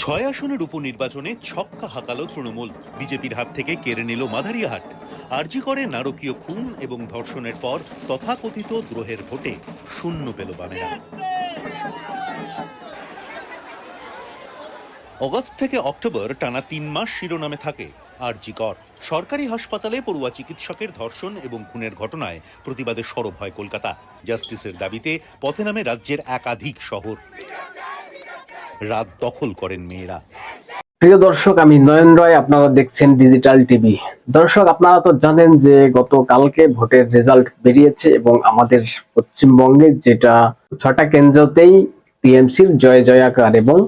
ছয় আসনের উপনির্বাচনে ছক্কা হাঁকালো তৃণমূল। বিজেপির হাত থেকে কেড়ে নিল মাদারিয়াহাট। আরজি করে নারকীয় খুন এবং ধর্ষণের পর তথাকথিত দ্রোহের ভোটে শূন্য পেল বামেরা। অগস্ট থেকে অক্টোবর টানা তিন মাস শিরোনামে থাকে আরজি কর। সরকারি হাসপাতালে পড়ুয়া চিকিৎসকের ধর্ষণ এবং খুনের ঘটনায় প্রতিবাদে সরব হয় কলকাতা। জাস্টিসের দাবিতে পথে নামে রাজ্যের একাধিক শহর। রাত দখল করেন মেয়েরা। প্রিয় দর্শক, আমি নয়ন রয়, আপনারা দেখছেন ডিজিটাল টিভি দর্শক, আপনারা তো জানেন যে গতকালকে ভোটের রেজাল্ট বেরিয়েছে এবং আমাদের পশ্চিমবঙ্গে যেটা ছটা কেন্দ্রতেই টিএমসির জয় জয়াকার এবং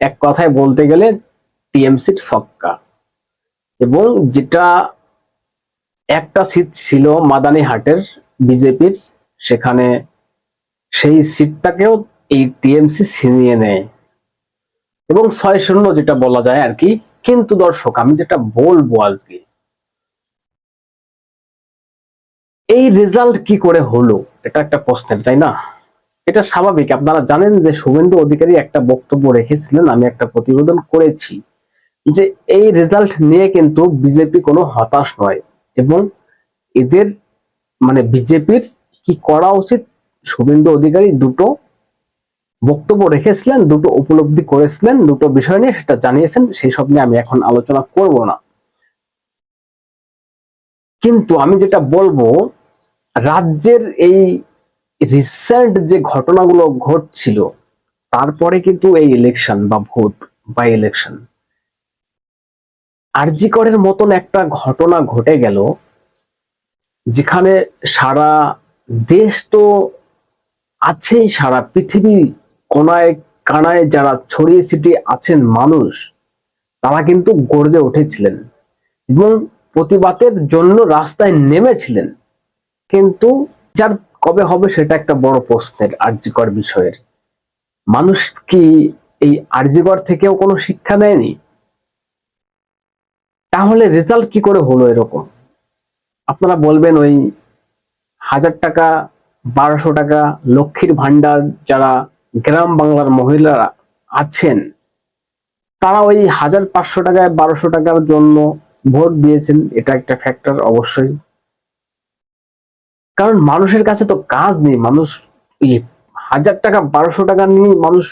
এক কথায় বলতে গেলে টিএমসির সক্কা এবং যেটা একটা সিট ছিল মাদানীহাটের, বিজেপির, সেখানে সেই সিটটাকেও এই টিএমসি ছিনিয়ে নেয়। এবং ছয় শূন্য যেটা বলা যায় আর কি, কিন্তু দর্শক, আমি যেটা বলব আজকে, এই রেজাল্ট কি করে হলো? এটা একটা প্রশ্নের, তাই না? এটা স্বাভাবিক। আপনারা জানেন যে শুভেন্দু অধিকারী একটা বক্তব্য রেখেছিলেন, আমি একটা প্রতিবেদন করেছি যে এই রেজাল্ট নিয়ে কিন্তু বিজেপি কোনো হতাশ নয় এবং এদের মানে বিজেপির কি করা উচিত? শুভেন্দু অধিকারী দুটো বক্তব্য রেখেছিলেন, দুটো উপলব্ধি করেছিলেন, দুটো বিষয় নিয়ে সেটা জানিয়েছেন, সেই সব নিয়ে আমি এখন আলোচনা করব না। কিন্তু আমি যেটা বলব, রাজ্যের এই রিসেন্ট যে ঘটনাগুলো ঘটছিল, তারপরে কিন্তু এই ইলেকশন বা ভোট বা ইলেকশন আরজিকরের মতন একটা ঘটনা ঘটে গেল, যেখানে সারা দেশ তো আছেই, সারা পৃথিবী কোনায় কানায় যারা ছড়িয়ে ছিটিয়ে আছেন মানুষ, তারা কিন্তু গর্জে উঠেছিলেন এবং প্রতিবাদের জন্য রাস্তায় নেমেছিলেন। কিন্তু যার কবে হবে সেটা একটা বড় প্রশ্নের আর্যিকর বিষয়ের। মানুষ কি এই আর্যিকর থেকেও কোনো শিক্ষা নেয়নি? তাহলে রেজাল্ট কি করে হলো এরকম? আপনারা বলবেন ওই হাজার টাকা, বারোশো টাকা, লক্ষ্মীর ভান্ডার যারা গ্রাম বাংলার মহিলারা আছেন, তারা ওই হাজার পাঁচশো টাকায় বারোশো টাকার জন্য ভোট দিয়েছেন, এটা একটা ফ্যাক্টর অবশ্যই। কারণ মানুষের কাছে তো কাজ নেই, মানুষ হাজার টাকা, বারোশো টাকা নিয়ে মানুষ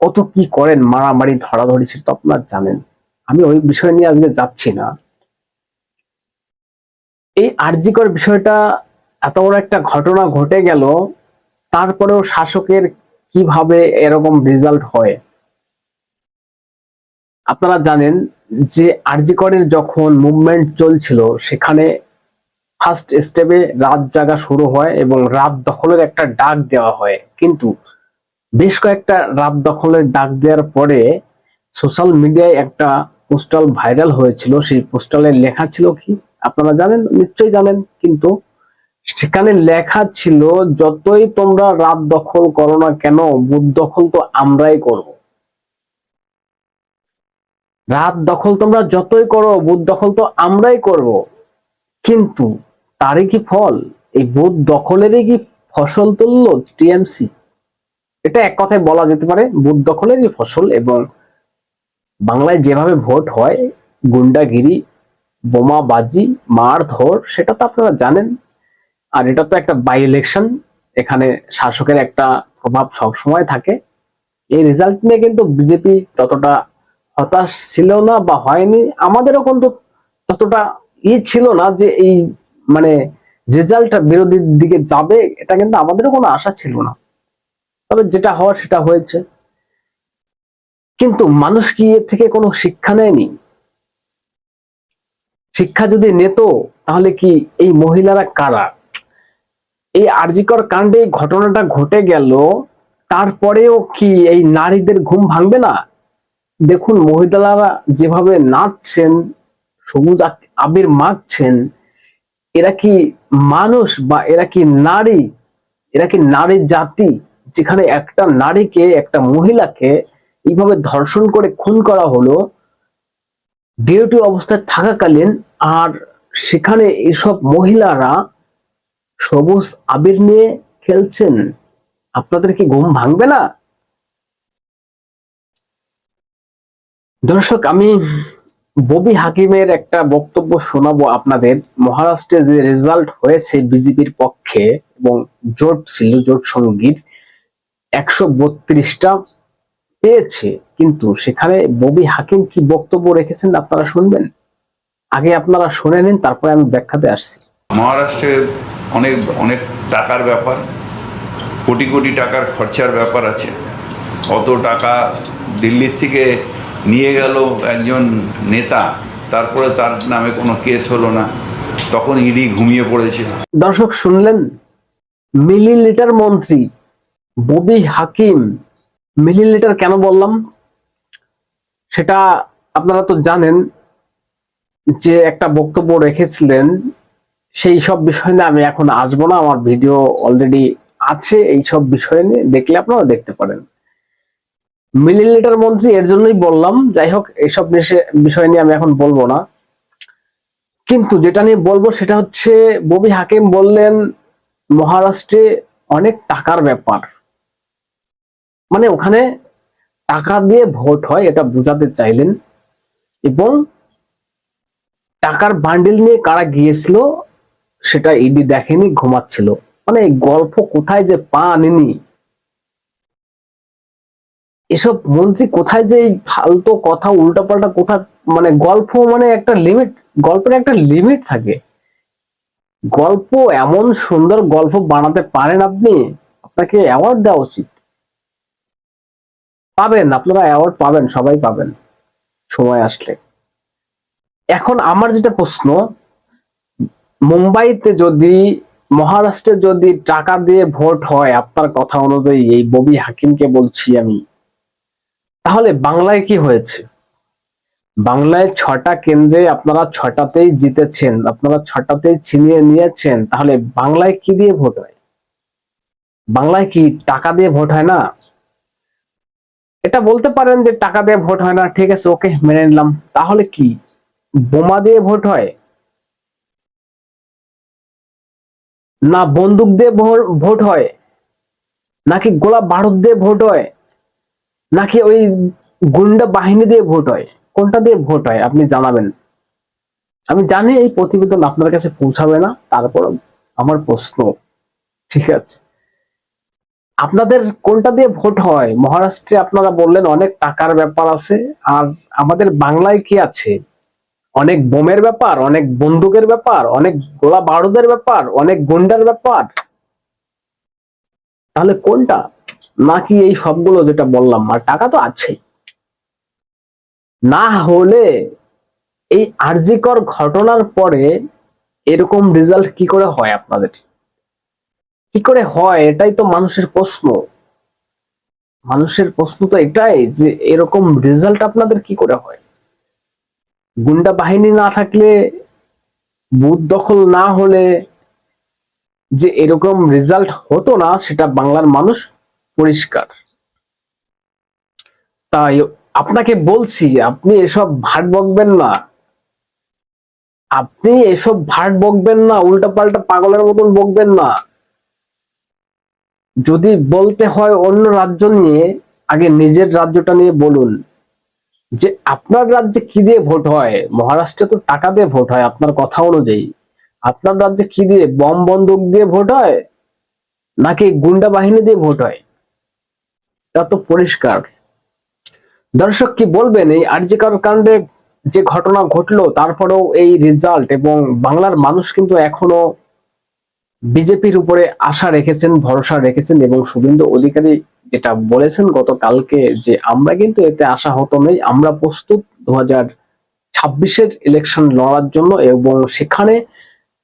কত কি করেন, মারামারি, ধরাধরি, সেটা তো আপনারা জানেন। আমি ওই বিষয় নিয়ে আজকে যাচ্ছি না। এই আর্যিকর বিষয়টা এত বড় একটা ঘটনা ঘটে গেল, তারপরেও শাসকের কীভাবে এরকম রেজাল্ট হয়? আপনারা জানেন যে আরজিকরের যখন মুভমেন্ট চলছিল, সেখানে ফার্স্ট স্টেপে রাত জাগা শুরু হয় এবং রাত দখলের একটা ডাক দেওয়া হয়। কিন্তু বেশ কয়েকটা রাত দখলের ডাক দেওয়ার পরে সোশ্যাল মিডিয়ায় একটা পোস্টাল ভাইরাল হয়েছিল। সেই পোস্টালে লেখা ছিল কি? আপনারা জানেন? নিশ্চয়ই জানেন। কিন্তু সেখানে লেখা ছিল, যতই তোমরা রাত দখল করো না কেন বুথ দখল তো আমরাই করব। রাত দখল তোমরা যতই করো বুথ দখল তো আমরাই করব। কিন্তু তারই কি ফল? এই বুথ দখলেরই কি ফসল তুললো টিএমসি? এটা এক কথায় বলা যেতে পারে বুথ দখলেরই ফসল এবং বাংলায় যেভাবে ভোট হয়, গুন্ডাগিরি, বোমাবাজি, মারধর, সেটা তো আপনারা জানেন। আর এটা তো একটা বাই ইলেকশন এখানে শাসকের একটা প্রভাব সব সময় থাকে। এই রেজাল্ট নিয়ে কিন্তু বিজেপি ততটা হতাশ ছিল না বা হয়নি। আমাদেরও কিন্তু ততটা ই ছিল না যে এই মানে রেজাল্টটা বিরোধীর দিকে যাবে, এটা কিন্তু আমাদেরও কোনো আশা ছিল না। তবে যেটা হওয়ার সেটা হয়েছে। কিন্তু মানুষ কি এর থেকে কোনো শিক্ষা নেয়নি? শিক্ষা যদি নিত, তাহলে কি এই মহিলারা কারা? এই আরজিকর কাণ্ডে ঘটনাটা ঘটে গেল, তারপরেও কি এই নারীদের ঘুম ভাঙবে না? দেখুন, মহিলারা যেভাবে নাচছেন, সবুজ আবির মাখছেন, এরা কি মানুষ বা এরা কি নারী? এরা কি নারী জাতি যেখানে একটা নারীকে, একটা মহিলাকে এইভাবে ধর্ষণ করে খুন করা হলো? ডিউটি অবস্থায় থাকাকালীন আর সেখানে এসব মহিলারা সবুজ আবির নিয়ে খেলছেন। আপনাদের কি ঘুম ভাঙবে না? দর্শক, আমি ববি হাকিমের একটা বক্তব্য শোনাবো আপনাদের। মহারাষ্ট্রে যে রেজাল্ট হয়েছে বিজেপির পক্ষে এবং জোট ছিল, জোট সঙ্গীর, একশো বত্রিশটা পেয়েছে। কিন্তু সেখানে ববি হাকিম কি বক্তব্য রেখেছেন আপনারা শুনবেন? আগে আপনারা শুনে নিন, তারপরে আমি ব্যাখ্যাতে আসছি। মহারাষ্ট্রে অনেক অনেক টাকার ব্যাপার, কোটি কোটি টাকার খরচার ব্যাপার আছে। অত টাকা দিল্লির থেকে নিয়ে গেল একজন নেতা, তারপরে তার নামে কোনো কেস হলো না। তখন ইডি ঘুমিয়ে পড়েছিল দর্শক, শুনলেন? মিলিলিটার মন্ত্রী ববি হাকিম। মিলিলিটার কেন বললাম? সেটা আপনারা তো জানেন যে একটা বক্তব্য রেখেছিলেন সেই সব বিষয় নিয়ে আমি এখন আসব না। আমার ভিডিও অলরেডি আছে। এই সব বিষয় নিয়ে দেখলে আপনারা দেখতে পারেন। মিলিলিটার মন্ত্রী, এর জন্যই বললাম। যাই হোক এইসব বিষয়- নিয়ে আমি এখন বলব না। কিন্তু যেটা নিয়ে বলব সেটা হচ্ছে, ববি হাকিম বললেন, মহারাষ্ট্রে অনেক টাকার ব্যাপার। মানে ওখানে টাকা দিয়ে ভোট হয়, এটা বোঝাতে চাইলেন। এবং টাকার বান্ডিল নিয়ে কারা গিয়েছিল সেটা ইডি দেখেনি, ঘুমাচ্ছিল। মানে গল্প কোথায় যে পা আনেনি? এসব মন্ত্রী কোথায় যে ফালতু কথা, উল্টাপাল্টা কথা মানে গল্প মানে একটা লিমিট গল্পের একটা লিমিট থাকে। গল্প এমন সুন্দর গল্প বানাতে পারেন আপনি, আপনাকে অ্যাওয়ার্ড দেওয়া উচিত। পাবেন, আপনারা অ্যাওয়ার্ড পাবেন, সবাই পাবেন। সময় আসলে। এখন আমার যেটা প্রশ্ন মুম্বাইতে যদি, মহারাষ্ট্রে যদি টাকা দিয়ে ভোট হয় আপনার কথা অনুযায়ী, এই ববি হাকিমকে বলছি আমি, তাহলে বাংলায় কি হয়েছে? বাংলায় ছটা কেন্দ্রে আপনারা ছটাতেই জিতেছেন, আপনারা ছটাতেই ছিনিয়ে নিয়েছেন, তাহলে বাংলায় কি দিয়ে ভোট হয়? বাংলায় কি টাকা দিয়ে ভোট হয় না? এটা বলতে পারেন যে টাকা দিয়ে ভোট হয় না, ঠিক আছে, ওকে, মেনে নিলাম। তাহলে কি, বোমা দিয়ে ভোট হয়? না বন্দুক দিয়ে ভোট হয়, নাকি গোলা বারুদ দিয়ে ভোট হয়, নাকি ওই গুন্ডা বাহিনী দিয়ে ভোট হয়, কোনটা দিয়ে ভোট হয় আপনি জানাবেন। আমি জানি এই প্রতিবেদন আপনার কাছে পৌঁছাবে না, তারপর আমার প্রশ্ন, ঠিক আছে। আপনাদের কোনটা দিয়ে ভোট হয়? মহারাষ্ট্রে আপনারা বললেন অনেক টাকার ব্যাপার আছে, আর আমাদের বাংলায় কি আছে? অনেক বোমের ব্যাপার, অনেক বন্দুকের ব্যাপার, অনেক গোলা বারুদের ব্যাপার, অনেক গুন্ডার ব্যাপার। তাহলে কোনটা? নাকি এই সবগুলো যেটা বললাম, আর টাকা তো আছেই। না হলে এই আরজিকর ঘটনার পরে এরকম রেজাল্ট কি করে হয় আপনাদের? কি করে হয়? এটাই তো মানুষের প্রশ্ন। মানুষের প্রশ্ন তো এটাই যে এরকম রেজাল্ট আপনাদের কি করে হয়? গুন্ডা বাহিনী না থাকলে, বুথ দখল না হলে যে এরকম রেজাল্ট হতো না, সেটা বাংলার মানুষ পরিষ্কার। তাই আপনাকে বলছি, আপনি এসব ভাট বকবেন না। আপনি এসব ভাট বকবেন না উল্টা পাল্টা পাগলের মতন বকবেন না। যদি বলতে হয় অন্য রাজ্য নিয়ে, আগে নিজের রাজ্যটা নিয়ে বলুন। যে আপনার রাজ্যে কি দিয়ে ভোট হয়, মহারাষ্ট্রে তো টাকা দিয়ে ভোট হয় আপনার কথা অনুযায়ী। আপনার রাজ্যে কি দিয়ে বম বন্দুক দিয়ে ভোট হয়, নাকি গুন্ডা বাহিনী দিয়ে ভোট হয়? তা তো পরিষ্কার। দর্শক কি বলবেন, এই আরজিকর কাণ্ডে যে ঘটনা ঘটলো, তারপরেও এই রেজাল্ট এবং বাংলার মানুষ কিন্তু এখনও বিজেপির উপরে আশা রেখেছেন, ভরসা রেখেছেন এবং শুভেন্দু অধিকারী যেটা বলেছেন গতকালকে যে আমরা কিন্তু এতে আশা হতো নেই, আমরা প্রস্তুত দু হাজার ছাব্বিশের ইলেকশন লড়ার জন্য এবং সেখানে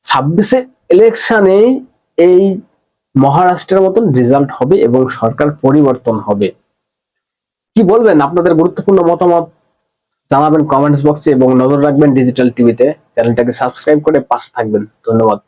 ছাব্বিশের ইলেকশনে এই মহারাষ্ট্রের মতন রেজাল্ট হবে এবং সরকার পরিবর্তন হবে। কি বলবেন? আপনাদের গুরুত্বপূর্ণ মতামত জানাবেন কমেন্টস বক্সে এবং নজর রাখবেন ডিজিটাল টিভিতে। চ্যানেলটাকে সাবস্ক্রাইব করে পাশে থাকবেন। ধন্যবাদ।